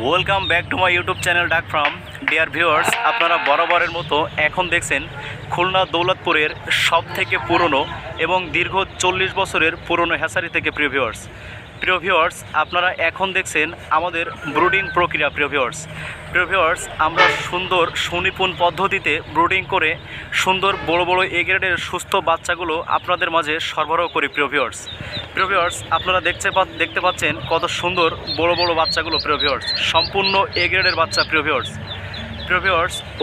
Welcome back to my YouTube channel duck from dear viewers আপনারা বরাবরের মতো এখন দেখছেন খুলনা দৌলতপুরের সব থেকে পুরনো এবং দীর্ঘ চল্লিশ বছরের পুরনো হ্যাসারি থেকে প্রিয় ভিউয়ার্স প্রিয় ভিউয়ার্স আপনারা এখন দেখছেন আমাদের ব্রুডিং প্রক্রিয়া, প্রিয় ভিউয়ার্স প্রিয় আমরা সুন্দর সুনিপুণ পদ্ধতিতে ব্রুডিং করে সুন্দর বড় বড় এ গ্রেডের সুস্থ বাচ্চাগুলো আপনাদের মাঝে সরবরাহ করি, প্রিয় ভিউয়ার্স প্রিয় আপনারা দেখতে দেখতে পাচ্ছেন কত সুন্দর বড় বড় বাচ্চাগুলো, প্রিয় ভিউয়ার্স সম্পূর্ণ এ গ্রেডের বাচ্চা, প্রিয় ভিউয়ার্স প্রিয়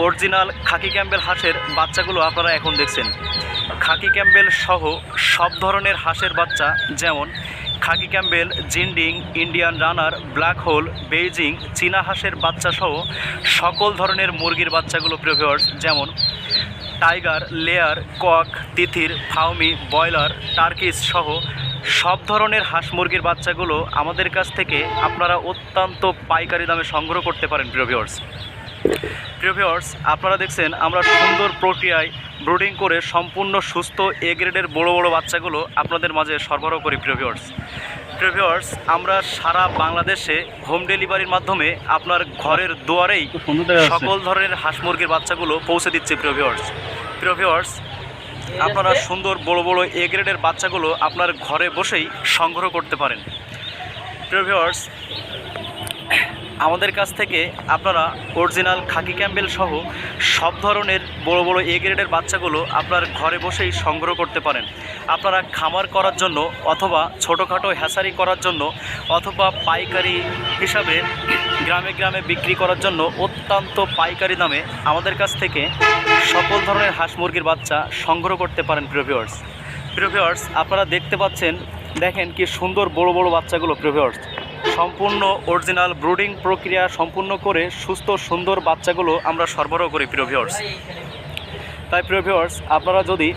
অরিজিনাল খাকি ক্যাম্বেল হাঁসের বাচ্চাগুলো আপনারা এখন দেখছেন। খাকি ক্যাম্বেল সহ সব ধরনের হাঁসের বাচ্চা যেমন khaki Campbell Jinding, Indian runner, black hole, Beijing, চীনা হাঁসের বাচ্চা সহ সকল ধরনের মুরগির বাচ্চাগুলো প্রিয় ভিউয়ার্স, যেমন টাইগার, লেয়ার, কক, তিথির ফাউমি ব্রয়লার, টার্কিস সহ সব ধরনের হাঁস মুরগির বাচ্চাগুলো আমাদের কাছ থেকে আপনারা অত্যন্ত পাইকারি দামে সংগ্রহ করতে পারেন প্রিয় ভিউয়ার্স আপনারা দেখছেন আমরা সুন্দর প্রক্রিয়ায় ব্রুডিং করে সম্পূর্ণ সুস্থ এ গ্রেডের বড় বড় বাচ্চাগুলো আপনাদের মাঝে সরবরাহ করি প্রিয় ভিউয়ার্স প্রিয় ভিউয়ার্স আমরা সারা বাংলাদেশে হোম ডেলিভারির মাধ্যমে আপনার ঘরের দুয়ারেই সকল ধরনের হাঁস মুরগির বাচ্চাগুলো পৌঁছে দিচ্ছে প্রিয় ভিউয়ার্স প্রিয় ভিউয়ার্স আপনারা সুন্দর বড় বড় এ গ্রেডের বাচ্চাগুলো আপনার ঘরে বসেই সংগ্রহ করতে পারেন। প্রিয় ভিউয়ার্স আমাদের কাছ থেকে আপনারা অরিজিনাল খাকি ক্যাম্বেল সহ সব ধরনের বড় বড় এ গ্রেডের বাচ্চাগুলো আপনার ঘরে বসেই সংগ্রহ করতে পারেন। আপনারা খামার করার জন্য অথবা ছোটোখাটো হ্যাসারি করার জন্য অথবা পাইকারি হিসাবে গ্রামে গ্রামে বিক্রি করার জন্য অত্যন্ত পাইকারি দামে আমাদের কাছ থেকে সকল ধরনের হাঁস মুরগির বাচ্চা সংগ্রহ করতে পারেন প্রিয় ভিউয়ার্স আপনারা দেখতে পাচ্ছেন, দেখেন কি সুন্দর বড় বড় বাচ্চাগুলো, প্রিয় ভিউয়ার্স সম্পূর্ণ অরিজিনাল ব্রুডিং প্রক্রিয়া সম্পূর্ণ করে সুস্থ, সুন্দর বাচ্চাগুলো আমরা সরবরাহ করি, প্রিয় তাই, প্রিয় আপনারা যদি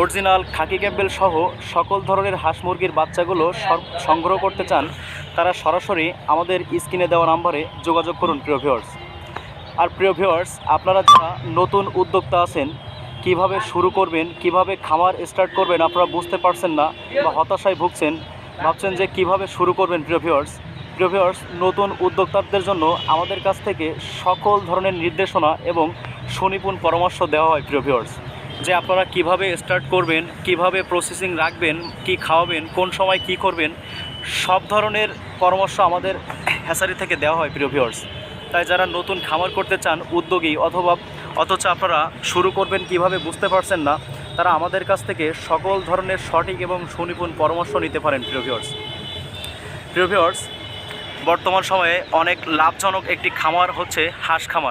অরিজিনাল খাকি ক্যাম্বেল সহ সকল ধরনের হাঁস মুরগির বাচ্চাগুলো সংগ্রহ করতে চান, তারা সরাসরি আমাদের স্ক্রিনে দেওয়া নাম্বারে যোগাযোগ করুন, প্রিয় আর, প্রিয় আপনারা যারা নতুন উদ্যোক্তা আছেন, কীভাবে শুরু করবেন, কীভাবে খামার স্টার্ট করবেন, আপনারা বুঝতে পারছেন না বা হতাশায় ভুগছেন ভাবছেন যে কীভাবে শুরু করবেন প্রিয় ভিউয়ার্স প্রিয় ভিউয়ার্স নতুন উদ্যোক্তাদের জন্য আমাদের কাছ থেকে সকল ধরনের নির্দেশনা এবং সুনিপুণ পরামর্শ দেওয়া হয় প্রিয় ভিউয়ার্স যে আপনারা কীভাবে স্টার্ট করবেন, কীভাবে প্রসেসিং রাখবেন, কি খাওয়াবেন, কোন সময় কি করবেন, সব ধরনের পরামর্শ আমাদের হ্যাসারি থেকে দেওয়া হয় প্রিয় ভিউয়ার্স তাই যারা নতুন খামার করতে চান উদ্যোগী, অথবা অথচ আপনারা শুরু করবেন কীভাবে বুঝতে পারছেন না তারা আমাদের কাছ থেকে সকল ধরনের সঠিক এবং সুনিপুণ পরামর্শ নিতে পারেন, প্রিয় ভিউয়ার্স বর্তমান সময়ে অনেক লাভজনক একটি খামার হচ্ছে হাঁস খামার।